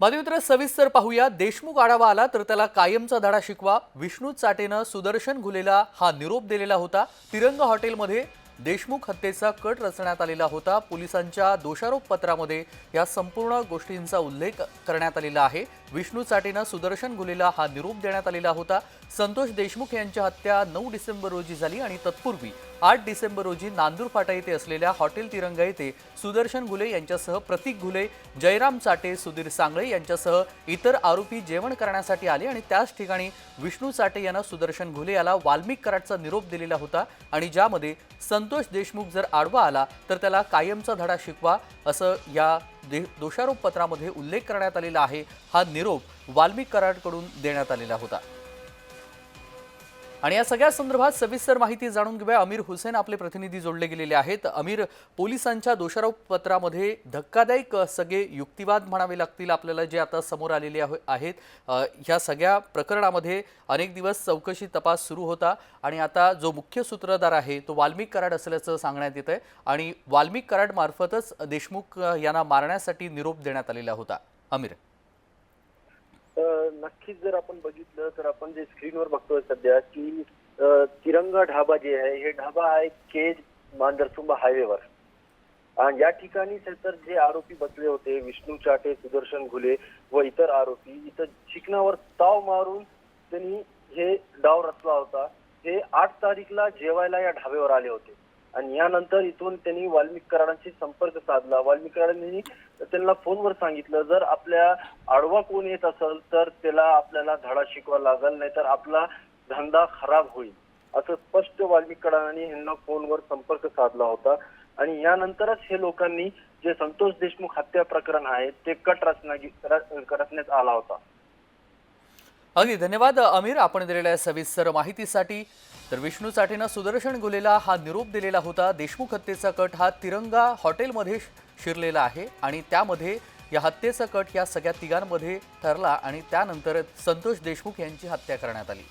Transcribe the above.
बातमीत्र सविस्तर पाहूया. देशमुख आढावा आला तर त्याला कायमचा धडा शिकवा. विष्णू चाटेनं सुदर्शन घुलेला हा निरोप दिलेला होता. तिरंग हॉटेलमध्ये देशमुख हत्येचा कट रचण्यात आलेला होता. पोलिसांच्या दोषारोप पत्रामध्ये या संपूर्ण गोष्टींचा उल्लेख करण्यात आलेला आहे. विष्णू चाटेनं सुदर्शन घुलेला हा निरोप देण्यात आलेला होता. संतोष देशमुख यांची हत्या नऊ डिसेंबर रोजी झाली आणि तत्पूर्वी आठ डिसेंबर रोजी नांदूर फाटा येथे असलेल्या हॉटेल तिरंगा येथे सुदर्शन घुले यांच्यासह प्रतीक घुले जयराम चाटे सुधीर सांगळे यांच्यासह इतर आरोपी जेवण करण्यासाठी आले आणि त्याच ठिकाणी विष्णू चाटे यांना सुदर्शन घुले याला वाल्मिक कराडचा निरोप दिलेला होता आणि ज्यामध्ये संतोष देशमुख जर आडवा आला तर त्याला कायमचा धडा शिकवा असं या दोषारोप पत्रामध्ये उल्लेख करण्यात आलेला आहे. हा निरोप वाल्मिक कराडकडून देण्यात आलेला होता. आणि या सगळ्या संदर्भात सविस्तर माहिती जाणून घेऊया. अमीर हुसेन आपले प्रतिनिधी जोडले गेलेले आहेत. अमीर पोलिसांच्या दोषारोप पत्रामध्ये धक्कादायक सगळे युक्तिवाद म्हणावे लागतील आपल्याला जे आता समोर आलेले आहे- आहेत. ह्या सगळ्या प्रकरणामध्ये अनेक दिवस चौकशी तपास सुरू होता आणि आता जो मुख्य सूत्रधार आहे तो वाल्मिक कराड असल्याचं सांगण्यात येत आहे आणि वाल्मिक कराडमार्फतच देशमुख यांना मारण्यासाठी निरोप देण्यात आलेला होता. अमीर. नक्कीच जर आपण बघितलं तर आपण जे स्क्रीनवर बघतोय सध्या की तिरंगा ढाबा जे आहे हे ढाबा आहे केज मांजरसुंबा हायवेवर. आणि या ठिकाणी तर जे आरोपी बसले होते विष्णू चाटे सुदर्शन घुले व इतर आरोपी इथं चिकनावर ताव मारून त्यांनी हे डाव रचला होता. हे आठ तारीखला जेवायला या ढाब्यावर आले होते. आणि यानंतर इथून त्यांनी वाल्मिक कराडांशी संपर्क साधला. वाल्मिक कराडांनी त्यांना फोनवर सांगितलं जर आपल्या आडवा कोण येत असेल तर त्याला आपल्याला धडा शिकवा लागल नाहीतर आपला धंदा खराब होईल. असं स्पष्ट वाल्मिक कराडांनी ह्यांना फोनवर संपर्क साधला होता. आणि यानंतरच हे लोकांनी जे संतोष देशमुख हत्या प्रकरण आहे ते कट रचना रचण्यात आला होता. अगदी धन्यवाद अमीर. आपण दिलेल्या सविस्तर माहितीसाठी तर विष्णू चाटेनं सुदर्शन गुलेला हा निरोप दिलेला होता. देशमुख हत्येचा कट हा तिरंगा हॉटेलमध्ये शिरलेला आहे आणि त्यामध्ये या हत्येचा कट या सगळ्या तिघांमध्ये ठरला आणि त्यानंतर संतोष देशमुख यांची हत्या करण्यात आली.